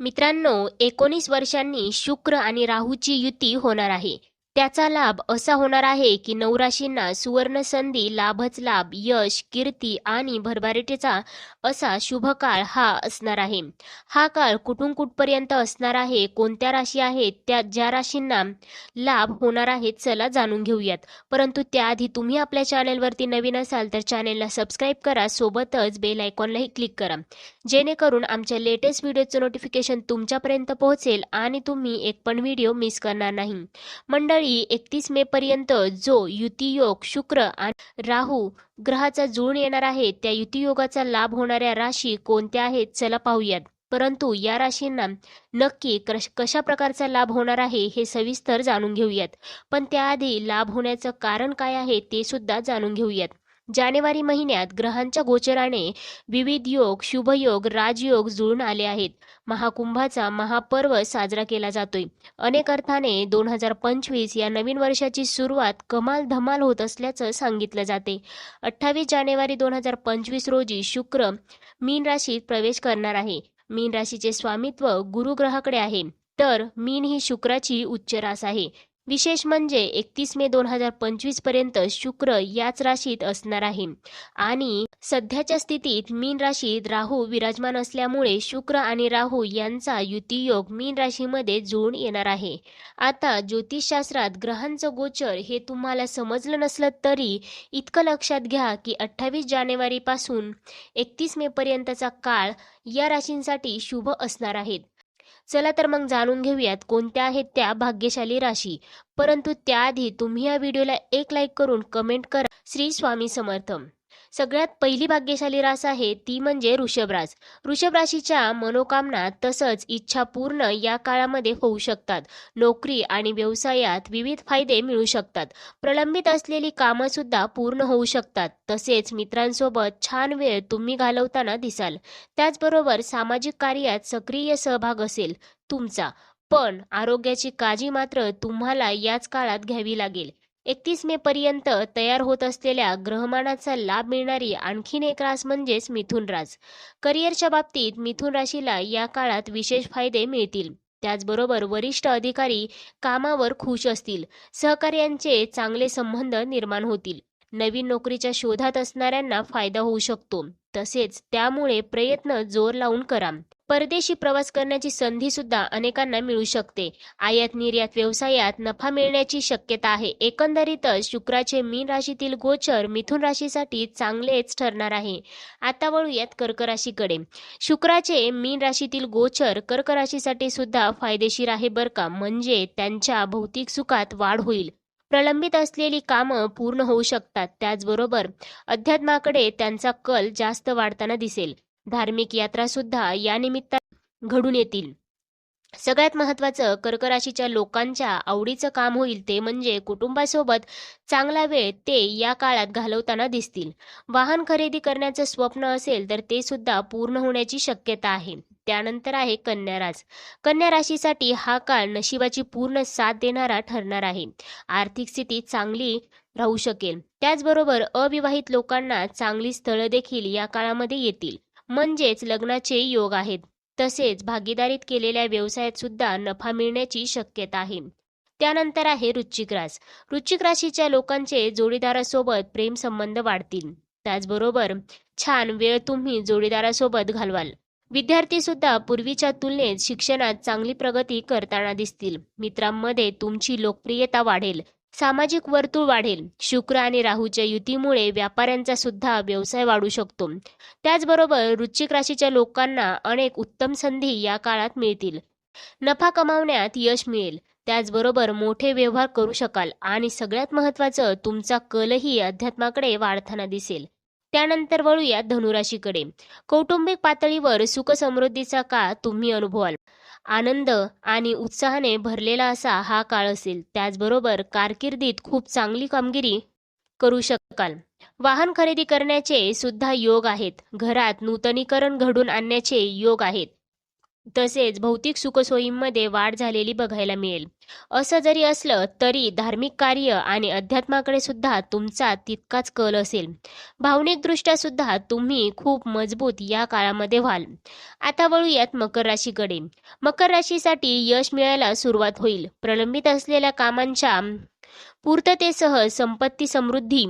मित्रांनो एकोणीस वर्षांनी शुक्र आणि राहूची युती होणार आहे. त्याचा लाभ असा होणार आहे की नवराशींना सुवर्ण संधी लाभच लाभ यश कीर्ती आणि भरभराटीचा असा शुभ काळ हा असणार आहे. हा काळ कुठून कुठपर्यंत असणार आहे कोणत्या राशी आहेत त्या ज्या राशींना लाभ होणार आहे चला जाणून घेऊयात. परंतु त्याआधी तुम्ही आपल्या चॅनेलवरती नवीन असाल तर चॅनेलला सबस्क्राईब करा सोबतच बेल आयकॉनलाही क्लिक करा. जेणेकरून आमच्या लेटेस्ट व्हिडिओचं नोटिफिकेशन तुमच्यापर्यंत पोहोचेल आणि तुम्ही एक पण व्हिडिओ मिस करणार नाही. मंडळी एकतीस मे पर्यंत जो युतियोग शुक्र आणि राहू ग्रहाचा जुळून येणार आहे त्या युतियोगाचा लाभ होणाऱ्या राशी कोणत्या आहेत चला पाहूयात. परंतु या राशींना नक्की कशा प्रकारचा लाभ होणार आहे हे सविस्तर जाणून घेऊयात. पण त्याआधी लाभ होण्याचं कारण काय आहे ते सुद्धा जाणून घेऊयात. जानेवारी महिन्यात ग्रहांच्या गोचराने विविध योग शुभयोग राजयोग जुळून आले आहेत. महाकुंभाचा महापर्व साजरा केला जातोय. अनेक अर्थाने दोन हजार पंचवीस या नवीन वर्षाची सुरुवात कमाल धमाल होत असल्याचं सांगितलं जाते. अठ्ठावीस जानेवारी दोन हजार पंचवीस रोजी शुक्र मीन राशीत प्रवेश करणार आहे. मीन राशीचे स्वामित्व गुरुग्रहाकडे आहे. तर मीन ही शुक्राची उच्च रास आहे. विशेष म्हणजे एकतीस मे दोन हजार पंचवीसपर्यंत शुक्र याच राशीत असणार आहे. आणि सध्याच्या स्थितीत मीन राशीत राहू विराजमान असल्यामुळे शुक्र आणि राहू यांचा युतियोग मीन राशीमध्ये जुळून येणार आहे. आता ज्योतिषशास्त्रात ग्रहांचं गोचर हे तुम्हाला समजलं नसलं तरी इतकं लक्षात घ्या की अठ्ठावीस जानेवारीपासून एकतीस मे पर्यंतचा काळ या राशींसाठी शुभ असणार आहेत चला तर मग जाणून घेऊयात कोणत्या आहेत त्या भाग्यशाली राशी. परंतु त्याआधी तुम्ही या व्हिडिओला एक लाईक करून कमेंट करा. श्री स्वामी समर्थ. सगळ्यात पहिली भाग्यशाली रास आहे ती म्हणजे ऋषभ रास. ऋषभ राशीच्या मनोकामना तसंच इच्छा पूर्ण या काळामध्ये होऊ शकतात. नोकरी आणि व्यवसायात विविध फायदे मिळू शकतात. प्रलंबित असलेली कामं सुद्धा पूर्ण होऊ शकतात. तसेच मित्रांसोबत छान वेळ तुम्ही घालवताना दिसाल. त्याचबरोबर सामाजिक कार्यात सक्रिय सहभाग असेल तुमचा. पण आरोग्याची काळजी मात्र तुम्हाला याच काळात घ्यावी लागेल. एकतीस मे पर्यंत तयार होत असलेल्या ग्रहमानाचा लाभ मिळणारी आणखीन एक रास म्हणजेच मिथुन रास. करिअरच्या बाबतीत मिथुन राशीला या काळात विशेष फायदे मिळतील. त्याचबरोबर वरिष्ठ अधिकारी कामावर खुश असतील. सहकार्यांचे चांगले संबंध निर्माण होतील. नवीन नोकरीच्या शोधात असणाऱ्यांना फायदा होऊ शकतो. तसेच त्यामुळे प्रयत्न जोर लावून करा. परदेशी प्रवास करण्याची संधी सुद्धा अनेकांना मिळू शकते. आयात निर्यात व्यवसायात नफा मिळण्याची शक्यता आहे. एकंदरीतच शुक्राचे मीन राशीतील गोचर मिथुन राशीसाठी चांगलेच ठरणार आहे. आता वळूयात कर्क राशीकडे शुक्राचे मीन राशीतील गोचर कर्क राशीसाठी सुद्धा फायदेशीर आहे बरं का? म्हणजे त्यांच्या भौतिक सुखात वाढ होईल. प्रलंबित असलेली कामं पूर्ण होऊ शकतात. त्याचबरोबर अध्यात्माकडे त्यांचा कल जास्त वाढताना दिसेल. धार्मिक यात्रा सुद्धा या निमित्ताने घडून येतील. सगळ्यात महत्त्वाचं कर्क राशीच्या लोकांच्या आवडीचं काम होईल ते म्हणजे कुटुंबासोबत चांगला वेळ ते या काळात घालवताना दिसतील. वाहन खरेदी करण्याचं स्वप्न असेल तर ते सुद्धा पूर्ण होण्याची शक्यता आहे. त्यानंतर आहे कन्या रास कन्या राशीसाठी हा काळ नशिबाची पूर्ण साथ देणारा ठरणार आहे. आर्थिक स्थिती चांगली राहू शकेल. त्याचबरोबर अविवाहित लोकांना चांगली स्थळं देखील या काळामध्ये येतील. म्हणजेच लग्नाचे योग आहेत. तसेच भागीदारीत केलेल्या व्यवसायात सुद्धा नफा मिळण्याची शक्यता आहे. त्यानंतर आहे वृश्चिक रास वृश्चिक राशीच्या लोकांचे जोडीदारासोबत प्रेम संबंध वाढतील. त्याचबरोबर छान वेळ तुम्ही जोडीदारासोबत घालवाल. विद्यार्थी सुद्धा पूर्वीच्या तुलनेत शिक्षणात चांगली प्रगती करताना दिसतील. मित्रांमध्ये तुमची लोकप्रियता वाढेल. सामाजिक वर्तुळ वाढेल. शुक्र आणि राहूच्या युतीमुळे व्यापाऱ्यांचा सुद्धा व्यवसाय वाढू शकतो. त्याचबरोबर वृश्चिक राशीच्या लोकांना अनेक उत्तम संधी या काळात मिळतील. नफा कमावण्यात यश मिळेल. त्याचबरोबर मोठे व्यवहार करू शकाल आणि सगळ्यात महत्त्वाचं तुमचा कलही अध्यात्माकडे वाढताना दिसेल. त्यानंतर वळूया धनुराशीकडे. कौटुंबिक पातळीवर सुख समृद्धीचा काळ तुम्ही अनुभवाल. आनंद आणि उत्साहाने भरलेला असा हा काळ असेल. त्याचबरोबर कारकिर्दीत खूप चांगली कामगिरी करू शकाल. वाहन खरेदी करण्याचे सुद्धा योग आहेत. घरात नूतनीकरण घडून आणण्याचे योग आहेत. तसेच भौतिक सुखसोयींमध्ये वाढ झालेली बघायला मिळेल. असं जरी असलं तरी धार्मिक कार्य आणि अध्यात्माकडे सुद्धा तुमचा तितकाच कल असेल. भावनिकदृष्ट्या सुद्धा तुम्ही खूप मजबूत या काळामध्ये व्हाल. आता वळूयात मकर राशीकडे. मकर राशीसाठी यश मिळायला सुरुवात होईल. प्रलंबित असलेल्या कामांच्या पूर्ततेसह संपत्ती समृद्धी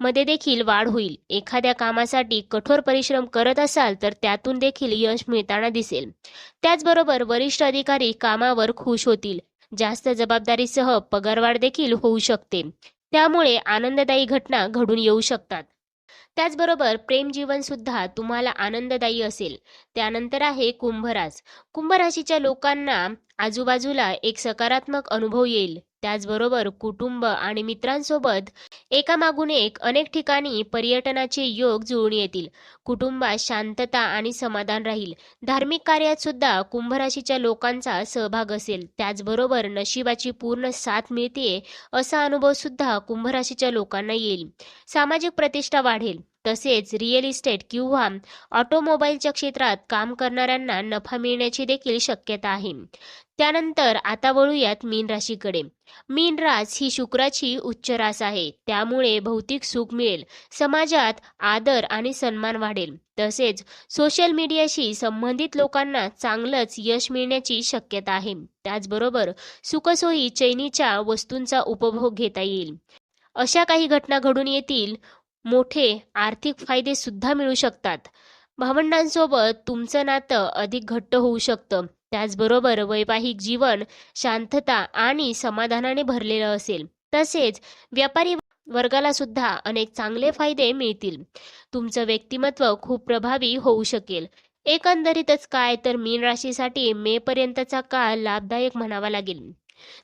मध्ये देखील वाढ होईल. एखाद्या कामासाठी कठोर परिश्रम करत असाल तर त्यातून देखील यश मिळताना दिसेल. त्याचबरोबर वरिष्ठ अधिकारी कामावर खुश होतील. जास्त जबाबदारीसह पगारवाढ देखील होऊ शकते. त्यामुळे आनंददायी घटना घडून येऊ शकतात. त्याचबरोबर प्रेम जीवन सुद्धा तुम्हाला आनंददायी असेल. त्यानंतर आहे कुंभरास कुंभराशीच्या लोकांना आजूबाजूला एक सकारात्मक अनुभव येईल. त्याचबरोबर कुटुंब आणि मित्रांसोबत एकामागून एक अनेक ठिकाणी पर्यटनाचे योग जुळून येतील. कुटुंबात शांतता आणि समाधान राहील. धार्मिक कार्यात सुद्धा कुंभराशीच्या लोकांचा सहभाग असेल. त्याचबरोबर नशिबाची पूर्ण साथ मिळते असा अनुभव सुद्धा कुंभराशीच्या लोकांना येईल. सामाजिक प्रतिष्ठा वाढेल. तसेच रिअल इस्टेट किंवा ऑटोमोबाईलच्या क्षेत्रात काम करणाऱ्यांना नफा मिळण्याची देखील शक्यता आहे. त्यानंतर आता वळूयात मीन राशीकडे. मीन रास ही शुक्राची उच्च रास आहे. त्यामुळे भौतिक सुख मिळेल. समाजात आदर आणि सन्मान वाढेल. तसेच सोशल मीडियाशी संबंधित लोकांना चांगलंच यश मिळण्याची शक्यता आहे. त्याचबरोबर सुखसोयी चैनीच्या वस्तूंचा उपभोग घेता येईल. अशा काही घटना घडून येतील. मोठे आर्थिक फायदे सुद्धा मिळू शकतात. भावंडांसोबत तुमचं नातं अधिक घट्ट होऊ शकतं. त्याचबरोबर वैवाहिक जीवन शांतता आणि समाधानाने भरलेलं असेल. तसेच व्यापारी वर्गाला सुद्धा अनेक चांगले फायदे मिळतील. तुमचं व्यक्तिमत्व खूप प्रभावी होऊ शकेल. एकंदरीतच काय तर मीन राशीसाठी मे पर्यंतचा काळ लाभदायक म्हणावा लागेल.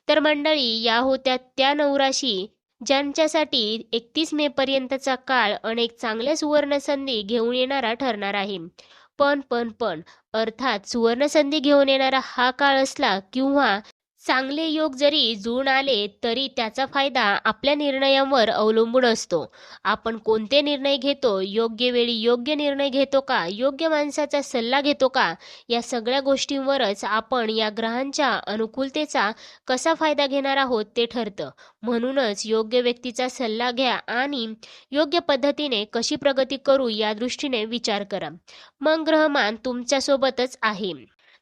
तर मंडळी या होत्या त्या नऊ राशी. ज्यांच्यासाठी एकतीस मे पर्यंतचा काळ अनेक चांगल्या सुवर्ण संधी घेऊन येणारा ठरणार आहे. पण पण पण अर्थात सुवर्ण संधी घेऊन येणारा हा काळ असला किंवा चांगले योग जरी जुळून आले तरी त्याचा फायदा आपल्या निर्णयांवर अवलंबून असतो. आपण कोणते निर्णय घेतो? योग्य वेळी योग्य निर्णय घेतो का? योग्य माणसाचा सल्ला घेतो का? या सगळ्या गोष्टींवरच आपण या ग्रहांच्या अनुकूलतेचा कसा फायदा घेणार आहोत ते ठरतं. म्हणूनच योग्य व्यक्तीचा सल्ला घ्या आणि योग्य पद्धतीने कशी प्रगती करू या दृष्टीने विचार करा. मग ग्रहमान तुमच्यासोबतच आहे.